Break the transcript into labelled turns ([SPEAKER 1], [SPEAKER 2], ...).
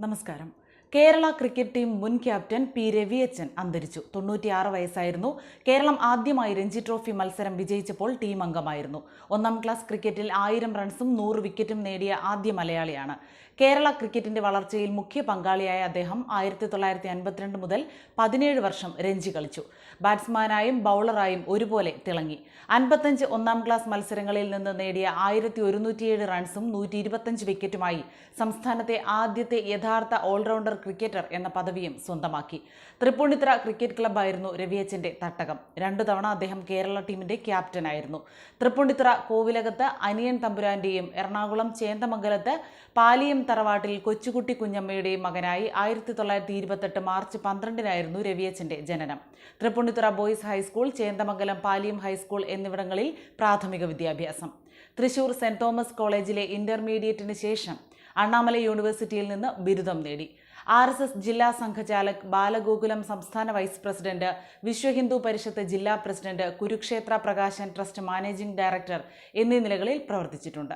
[SPEAKER 1] നമസ്കാരം Kerala cricket team മുൻ captain P Raviachan അന്തരിച്ചു. തൊണ്ണൂറ്റിയാറ് വയസ്സായിരുന്നു. കേരളം ആദ്യമായി രഞ്ജി ട്രോഫി മത്സരം വിജയിച്ചപ്പോൾ ടീം അംഗമായിരുന്നു. ഒന്നാം ക്ലാസ് ക്രിക്കറ്റിൽ ആയിരം റൺസും നൂറ് വിക്കറ്റും നേടിയ ആദ്യ മലയാളിയാണ്. കേരള ക്രിക്കറ്റിന്റെ വളർച്ചയിൽ മുഖ്യ പങ്കാളിയായ അദ്ദേഹം ആയിരത്തി തൊള്ളായിരത്തി അൻപത്തിരണ്ട് മുതൽ പതിനേഴ് വർഷം രഞ്ജി കളിച്ചു. ബാറ്റ്സ്മാനായും ബൗളറായും ഒരുപോലെ തിളങ്ങി. അൻപത്തഞ്ച് ഒന്നാം ക്ലാസ് മത്സരങ്ങളിൽ നിന്ന് നേടിയ ആയിരത്തി ഒരുന്നൂറ്റിയേഴ് റൺസും നൂറ്റി ഇരുപത്തഞ്ച് വിക്കറ്റുമായി സംസ്ഥാനത്തെ ആദ്യത്തെ യഥാർത്ഥ ഓൾറൗണ്ടർ ക്രിക്കറ്റർ എന്ന പദവിയും സ്വന്തമാക്കി. തൃപ്പൂണിത്തുറ ക്രിക്കറ്റ് ക്ലബ്ബായിരുന്നു രവിയച്ചന്റെ തട്ടകം. രണ്ടു തവണ അദ്ദേഹം കേരള ടീമിന്റെ ക്യാപ്റ്റനായിരുന്നു. തൃപ്പൂണിത്തുറ കോവിലകത്ത് അനിയൻ തമ്പുരാന്റെയും എറണാകുളം ചേന്തമംഗലത്ത് പാലിയം തറവാട്ടിൽ കൊച്ചുകുട്ടി കുഞ്ഞമ്മയുടെയും മകനായി ആയിരത്തി തൊള്ളായിരത്തി ഇരുപത്തെട്ട് മാർച്ച് പന്ത്രണ്ടിനായിരുന്നു രവിയച്ചന്റെ ജനനം. Tripunithura boys high school Chendamangalam Paliyam high school എന്നിവിടങ്ങളിൽ പ്രാഥമിക വിദ്യാഭ്യാസം. തൃശൂർ സെന്റ് തോമസ് കോളേജിലെ ഇന്റർമീഡിയറ്റിന് ശേഷം അണ്ണാമല യൂണിവേഴ്സിറ്റിയിൽ നിന്ന് ബിരുദം നേടി. ആർ എസ് എസ് ജില്ലാ സംഘചാലക് ബാലഗോകുലം സംസ്ഥാന വൈസ് പ്രസിഡന്റ് വിശ്വ ഹിന്ദു പരിഷത്ത് ജില്ലാ president Kurukshetra Prakashan trust managing director എന്നീ നിലകളിൽ പ്രവർത്തിച്ചിട്ടുണ്ട്.